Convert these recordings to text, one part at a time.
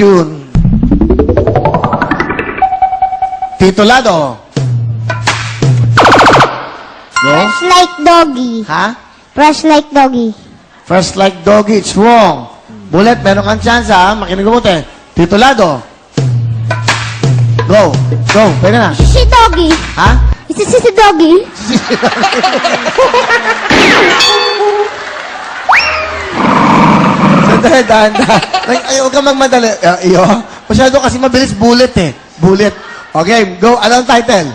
Question. Titulado. Go. Fresh like doggy. Ha? Fresh like doggy. First like doggy, it's wrong. Bullet, meron kang chance ha. Makinig mo mabuti. Titulado. Go. Go. Pwede na. Si doggy. Ha? Isa si si doggy. Sandali, dahan, dahan. Ay, huwag kang magmadali. Uh, iyo. Masyado kasi mabilis bullet eh. Bullet. Okay, go. Ano ang title?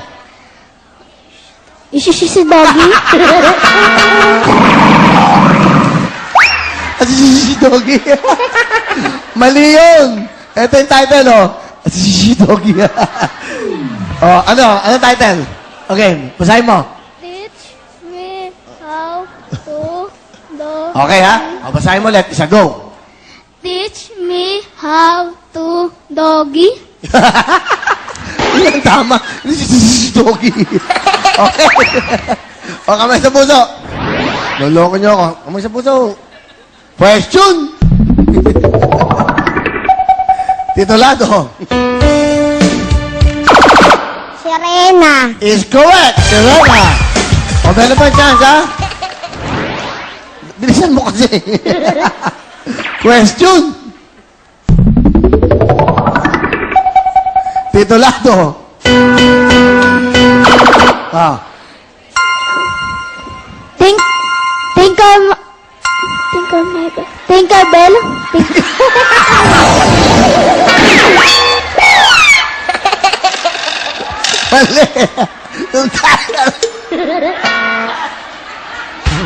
Isa si si doggy. Asisi Doggy. Mali yun. Ito yung title, oh. Asisi Doggy. oh, ano? Ano title? Okay, basahin mo. Teach me how to do. Okay, ha? O, basahin mo ulit. Isa, go. Teach me how to doggy. Yan, tama. Doggy. okay. o, kamay sa puso. Loloko niyo ako. Kamay sa puso. Question. Titulado. Serena. is correct. Serena. O, meron pa chance, ha? Bilisan mo kasi. Question. Titulado. Ah. Think, Tinker, Tinker, Tinkerbell. Tink, Mali. Yung title.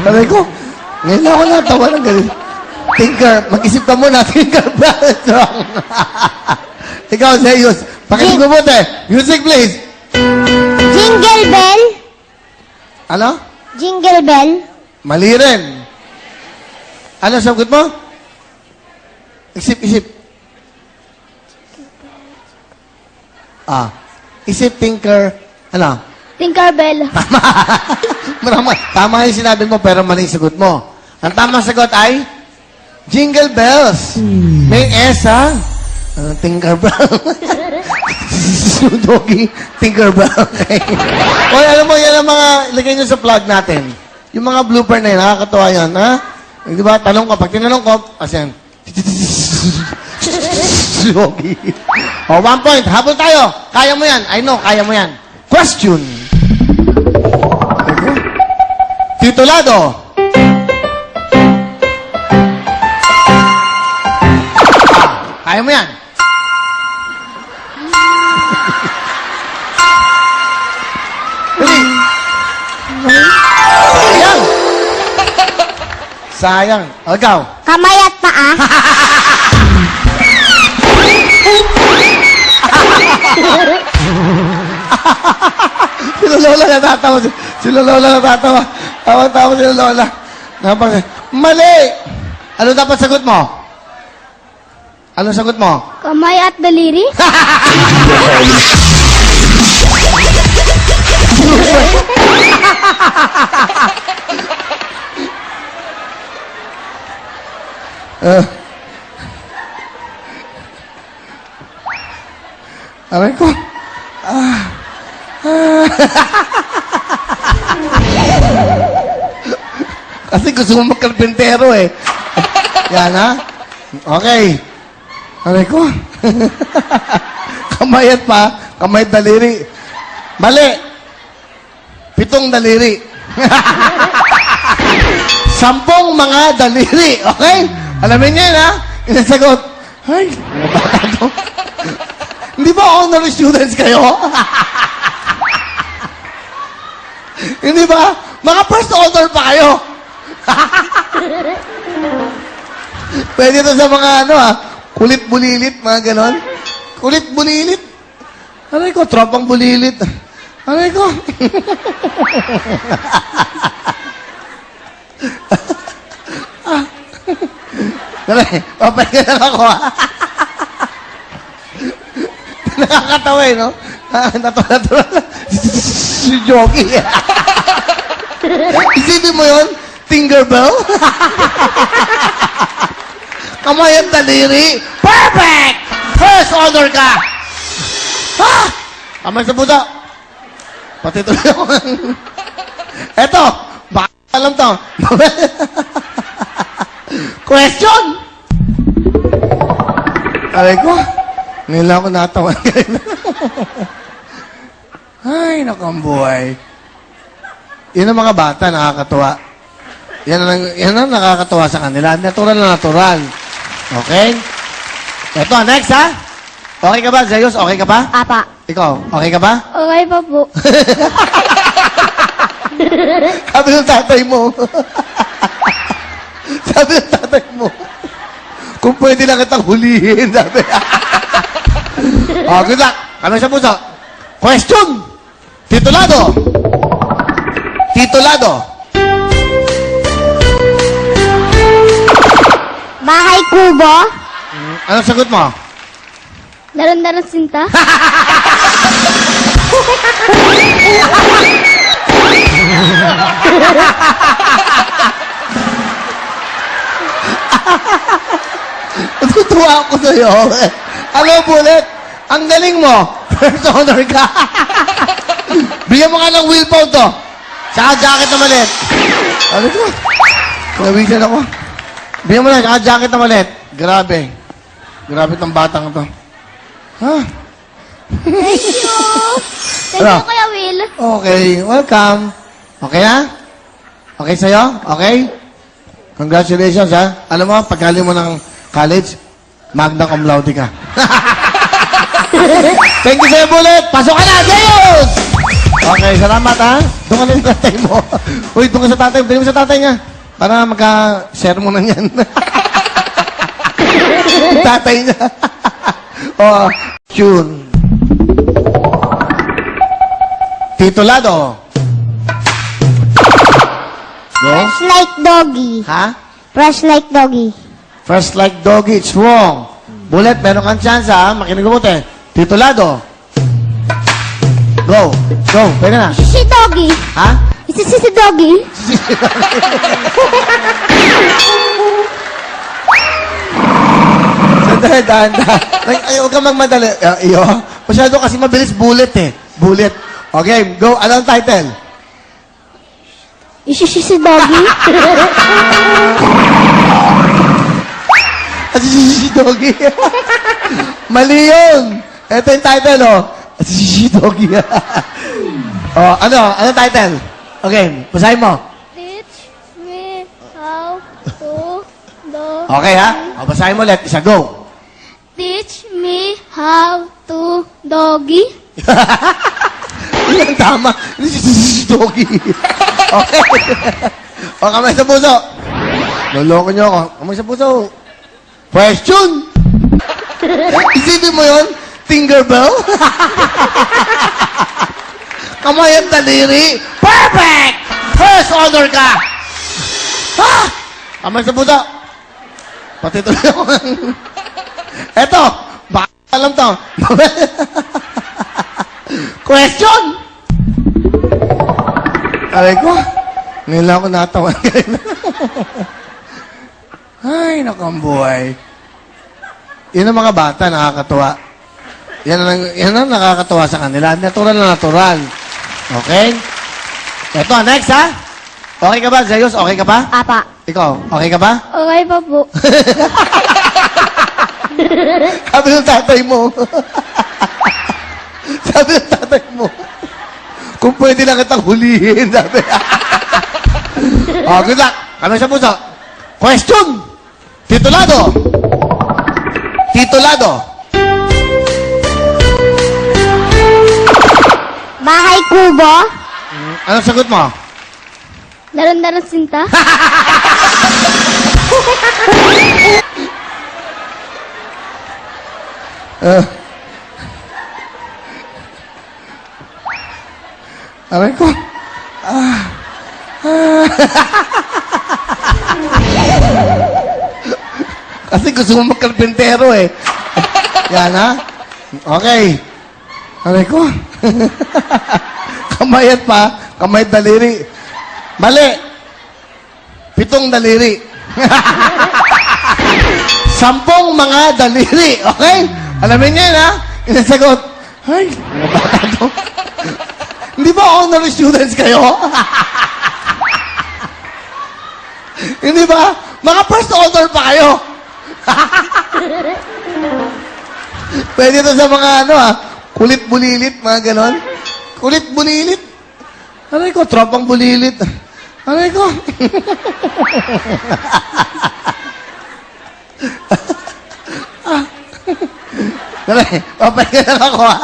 Sabi ko, ngayon ako natawa ng ganun. Tinker, mag-isip ka muna, Tinker Brothers wrong. Ikaw, Zeus, pakinig mo buti. Music, please. Jingle bell. Ano? Jingle bell. Mali rin. Ano sagot mo? Isip, isip. Ah. Isip, Tinker. Ano? Tinkerbell. Tama. Tama yung sinabi mo, pero mali yung sagot mo. Ang tamang sagot ay Jingle Bells. May S, ha? Uh, Tinkerbell. Doggy, Tinkerbell. Okay. Oy, alam mo, yan ang mga, ilagay nyo sa plug natin. Yung mga blooper na yun, nakakatawa yan, ha? Eh, Di ba, tanong ko, pag tinanong ko, as yan. Doggy. O, one point. Habol tayo. Kaya mo yan. I know, kaya mo yan. Question. Titulado. Kaya mo yan. Dali. Sayang. Sayang. O, ikaw. Kamay at paa. Sila Lola natatawa. Sila Lola natatawa. Tawa-tawa sila Lola. Napag Mali! Ano dapat sagot mo? Ano sagot mo? Kamay at daliri. Uh, aray ko. Ah. Ah. Kasi gusto mo magkarpintero eh. Yan ha? Okay. Aray ko. Kamayat pa. Kamay at daliri. Mali. Pitong daliri. Sampung mga daliri. Okay? Alamin niyo yun, ha? Inasagot. Ay, mga bata to. Hindi ba honor students kayo? Hindi ba? Mga first honor pa kayo. Pwede to sa mga ano ah, kulit bulilit, mga ganon. Kulit bulilit. Aray ko, tropang bulilit. Aray ko. Dali, papahinga lang ako, ha? Nakakatawa eh, no? Ah, Natuwa-natuwa lang. Si Jogi. Isipin mo yun? Tinkerbell? Kamay at daliri? Perfect! honor ka! Ha? Kamay sa puso. Pati tuloy ako. Eto, baka alam to. Question! Aray ko, ngayon lang ako natawa. Ay, nakang buhay. Yun ang mga bata, nakakatuwa. Yan ang, yan ang nakakatuwa sa kanila. Natural na natural. Okay? Ito, next ha? Okay ka ba, Zeus? Okay ka ba? Apa. Ikaw, okay ka ba? Okay pa po. Sabi ng tatay mo. sabi ng tatay mo. Kung pwede lang kitang hulihin, sabi. oh, good luck. Kami sa puso. Question. Titulado. Titulado. Bahay kubo. Anong sagot mo? Daran-daran sinta. Natutuwa ako sa'yo. Mo, Bullet, ang galing mo. First honor ka. Bigyan mo nga ng wheel pound to. Saka jacket na maliit. Ano to? Nawisan ako. Bigyan mo na, saka jacket na maliit. Grabe. Grabe tong batang to. Ha? Thank you. Thank Ano? you, Kuya Will. Okay, welcome. Okay ha? Okay sa'yo? Okay? Congratulations ha. Alam mo, pagkali mo ng college, magna cum laude ka. Thank you sa'yo, Bullet. Pasok ka na, Zeus! Okay, salamat ha. Doon ka na yung tatay mo. Uy, doon ka sa tatay. Bili mo sa tatay niya. Para magka-share mo na yan. tatay niya. oh, tune. Titulado. Go. Fresh like doggy. Ha? Fresh like doggy. First like doggy, it's wrong. Bullet, meron kang chance ha. Makinig mo mabuti. Titulado. Go. Go. Pwede na. Si doggy. Ha? Isa si si doggy. Sandali, dahan, dahan. Ay, ay, huwag kang magmadali. Uh, iyo. Masyado kasi mabilis bullet eh. Bullet. Okay, go. Ano ang title? Isa si si doggy. Asisi Doggy. Mali yun. Ito yung title, oh. Asisi Doggy. oh, ano? Ano title? Okay, basahin mo. Teach me how to do. Okay, ha? O, basahin mo ulit. Isa, go. Teach me how to doggy. Yan, tama. Doggy. okay. o, kamay sa puso. Loloko niyo ako. Kamay sa puso. Question. Isipin mo yun? Tinkerbell? Kamay at daliri. Perfect! First honor ka! Ha? Kamay sa puso. Pati tuloy ako. Eto, baka alam to. Question! Aray ko, lang ako natawa. Ay, nakang buhay. Yun ang mga bata, nakakatuwa. Yan ang, yan ang nakakatuwa sa kanila. Natural na natural. Okay? Ito, next ha? Okay ka ba, Zeus? Okay ka ba? Apa. Ikaw, okay ka ba? Okay pa po. Sabi ng tatay mo. sabi ng tatay mo. Kung pwede lang kitang hulihin, sabi. oh, good luck. Kami sa puso. Question. Titulado. Titulado. Bahay kubo. Anong sagot mo? Daran-daran sinta. Uh, aray ko. Ah. Ah. Kasi gusto mo magkarpintero eh. Yan ha? Okay. Aray ko. Kamayat pa. Kamay daliri. Mali. Pitong daliri. Sampung mga daliri. Okay? Alamin niya ha? Inasagot. Ay, mga bata to. Hindi ba honor students kayo? Hindi ba? Mga first honor pa kayo. Pwede to sa mga ano ah, kulit bulilit, mga ganon. Kulit bulilit. Aray ko, tropang bulilit. Aray ko. Aray, papahinga lang ako ah.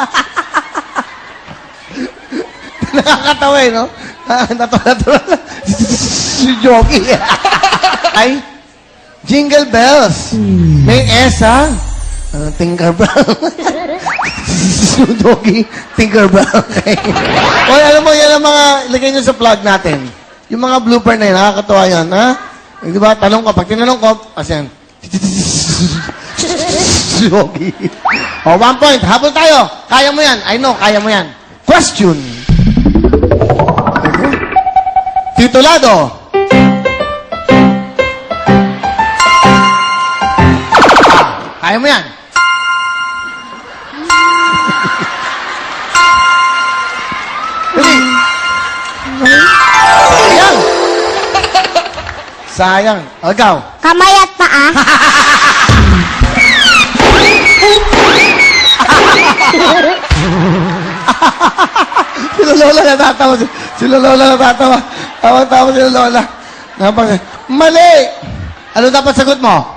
Nakakatawa eh, no? Natuwa-natuwa Jogi. Ay, Jingle Bells. May S, ha? Uh, Tinkerbell. Si Jogi, Tinkerbell. Okay. Oy, alam mo, yan ang mga, ilagay nyo sa plug natin. Yung mga blooper na yun, nakakatawa yan, ha? Eh, Di ba, tanong ko, pag tinanong ko, as yan. Jogi. O, one point. Habol tayo. Kaya mo yan. I know, kaya mo yan. Question. Titulado. Ah, kaya mo yan. Sayang. Agaw. Kamay at paa. Sila Lola natatawa. Sila Lola natatawa. Tawa-tawa sila Lola. Napag Mali! Ano dapat sagot mo?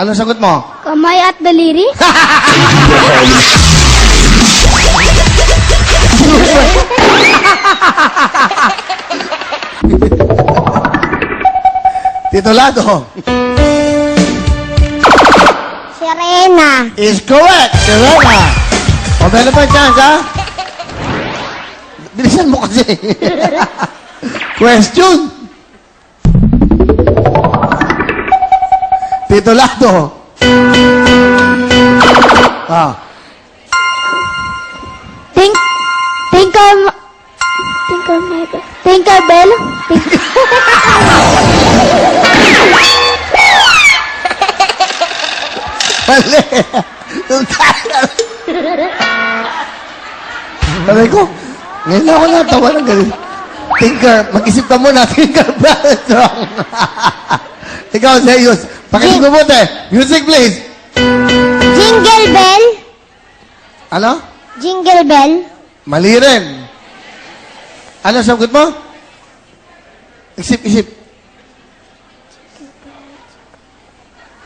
Ano sagot mo? Kamay at daliri. Titulado. Serena. Is correct. Serena. O, meron pa chance, ha? Bilisan mo kasi. Question. Titulado. Ah. Think, Tinker, Tinker, Tinkerbell. Tink, Mali. Yung tayo. Sabi ko, ngayon ako natawa ng ganun. Tinker, mag-isip ka muna, Tinker wrong. Ikaw, Zeus. Pakinig mo buti. Music, please. Jingle bell. Ano? Jingle bell. Mali rin. Ano sagot mo? Isip, isip.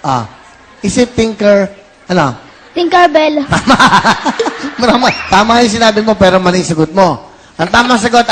Ah. Isip, Tinker. Ano? Tinkerbell. Tama. Tama yung sinabi mo, pero mali yung sagot mo. Ang tamang sagot